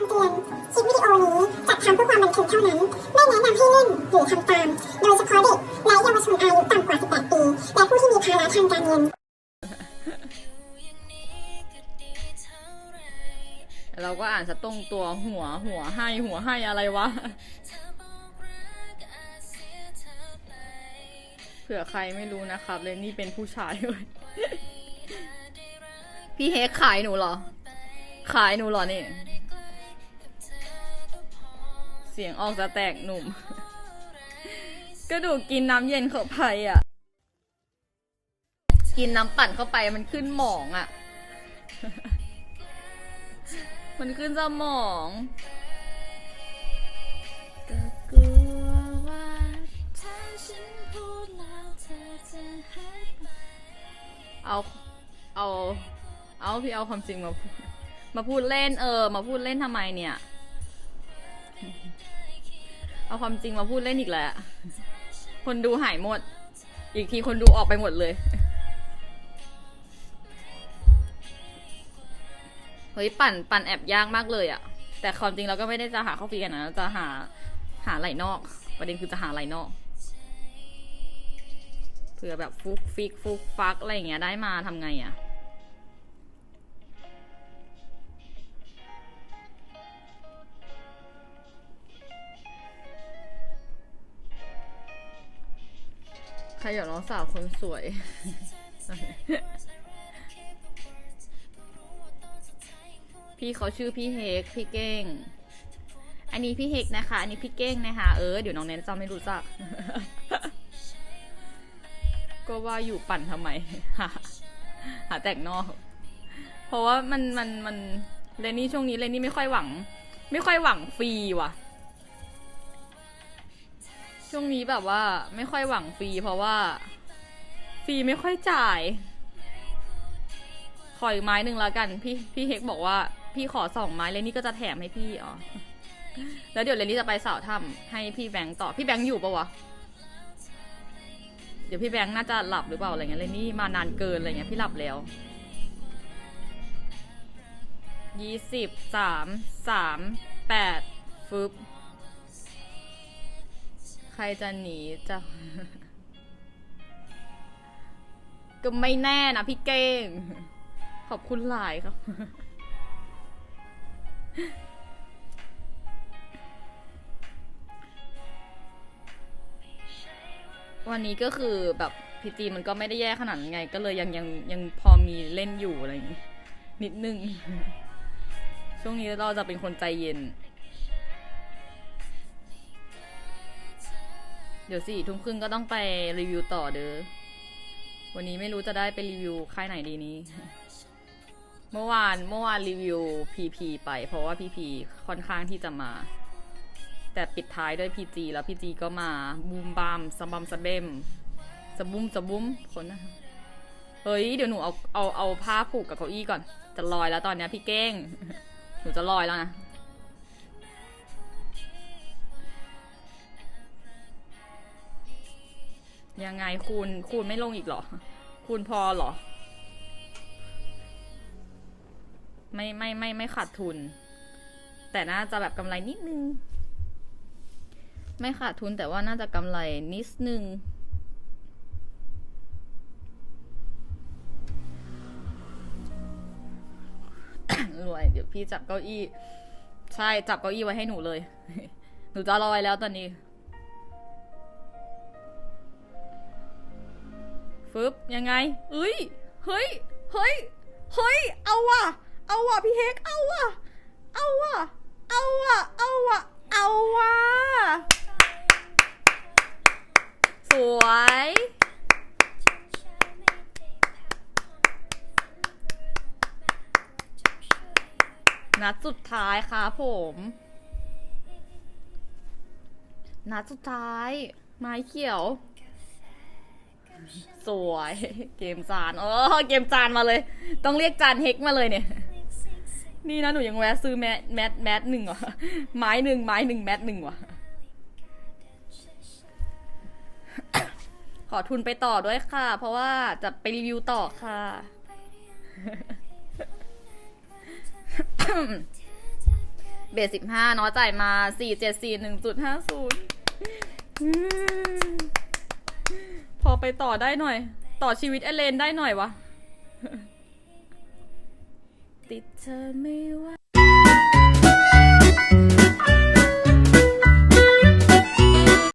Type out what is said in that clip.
ำเตือนคลิปวิดีโอนี้จัดทำเพื่อความบันเทิงเท่านั้น ไม่แนะนำให้เล่นหรือทำตาม โดยเฉพาะเด็กและเยาวชนอายุต่ำกว่า 18 ปี และผู้ที่มีภาระทางการเงิน เราก็อ่านสตรงตัวหัวหัวให้หัวให้อะไรวะ เผื่อใครไม่รู้นะครับ เลนนี่เป็นผู้ชายด้วยพี่เฮกขายหนูเหรอ ขายหนูเหรอนี่ สียงออกจะแตกหนุ่ม ก็ดูกินน้ำเย็นเข้าไปอะ กินน้ำปั่นเข้าไปมันขึ้นหมองอะ มันขึ้นสมองก็กลัวว่าถ้าฉันพูดแล้วเธอจะหายไปเอา เอา เอาพี่เอาความจริงมาพูดมาพูดเล่นเออ มาพูดเล่นทำไมเนี่ย เอาความจริงมาพูดเล่นอีกแล้ว คนดูหายหมด อีกทีคนดูออกไปหมดเลย เฮ้ยปั่นปั่นแอบยากมากเลยอะแต่ความจริงเราก็ไม่ได้จะหาข้อฟรีกันนะจะหาหาไหลนอก ประเด็นคือจะหาไหลนอกเผื่อแบบฟุกฟิกฟุกฟักอะไรอย่างเงี้ยได้มาทำไงอะ ใครอยากน้องสาวคนสวย พี่เขาชื่อพี่เฮกพี่เก้ง อันนี้พี่เฮกนะคะ อันนี้พี่เก้งนะคะ เออ เดี๋ยวน้องเน้นจำไม่รู้จัก ก็ว่าอยู่ปั่นทำไม หาหาแต่งนอก เพราะว่ามันมันมันเรนนี่ช่วงนี้เรนนี่ไม่ค่อยหวัง ไม่ค่อยหวังฟรีว่ะ ช่วงนี้แบบว่าไม่ค่อยหวังฟรีเพราะว่า ฟรีไม่ค่อยจ่าย ขออีกไม้หนึ่งแล้วกัน พี่พี่เฮกบอกว่า พี่ขอสองไม้เรนนี่ก็จะแถมให้พี่อ๋อแล้วเดี๋ยวเรนนี่จะไปสาวถ้ำให้พี่แบงค์ต่อพี่แบงค์อยู่ปะวะเดี๋ยวพี่แบงค์น่าจะหลับหรือเปล่าอะไรเงี้ยเลยนี่มานานเกินอะไรเงี้ยพี่หลับแล้วยี่สิบสามสามแปดฟึบ ครจะหนีจะก็ไม่แน่นะพี่เก้ง ขอบคุณหลายครับ วันนี้ก็คือแบบพีจีมันก็ไม่ได้แย่ขนาดไง ก็เลยยังยังยังพอมีเล่นอยู่อะไรอย่างงี้ นิดนึง ช่วงนี้เราจะเป็นคนใจเย็น เดี๋ยวสี่ทุ่มครึ่งก็ต้องไปรีวิวต่อเด้อ วันนี้ไม่รู้จะได้ไปรีวิวค่ายไหนดีนี้ เมื่อวานเมื่อวานรีวิวพีพีไป เพราะว่าพีพีค่อนข้างที่จะมา แต่ปิดท้ายด้วยพีจีแล้วพีจีก็มาบูมบามสะบัมสะเบมสะบุ้มสะบุ้มคนนะเฮ้ยเดี๋ยวหนูเอาเอาเอาผ้าผูกกับเก้าอี้ก่อน จะลอยแล้วตอนเนี้ยพี่เก้ง หนูจะลอยแล้วนะ ยังไงคูณคูณไม่ลงอีกเหรอ คูณพอเหรอ ไม่ไม่ไม่ไม่ขาดทุน แต่น่าจะแบบกำไรนิดนึง ไม่ขาดทุนแต่ว่าน่าจะกำไรนิดนึงรวยเดี๋ยวพี่จับเก้าอี้ ใช่จับเก้าอี้ไว้ให้หนูเลย หนูจะลอยแล้วตอนนี้ ฟึบยังไงเอ้ย เฮ้ย เฮ้ย เฮ้ย เอาว่ะ เอาว่ะพี่เฮก เอาว่ะ เอาว่ะ เอาว่ะ เอาว่ะ เอาว่ะ สวย นัดสุดท้ายครับผม นัดสุดท้าย ไม้เขียว สวย เกมจานเออเกมจานมาเลย ต้องเรียกจานเฮกมาเลยเนี่ย นี่นะหนูยังแวะซื้อแมทแมทแมทหนึ่งว่ะไม้หนึ่งไม้หนึ่งแมทหนึ่งว่ะ ขอทุนไปต่อด้วยค่ะ เพราะว่าจะไปรีวิวต่อค่ะเบสสิบห้าเนาะจ่ายมาสี่เจ็ดสี่หนึ่งจุดห้าศูนย์ อไปต่อได้หน่อย ต่อชีวิตเอเลนได้หน่อยวะ ติดเธอไม่ไหว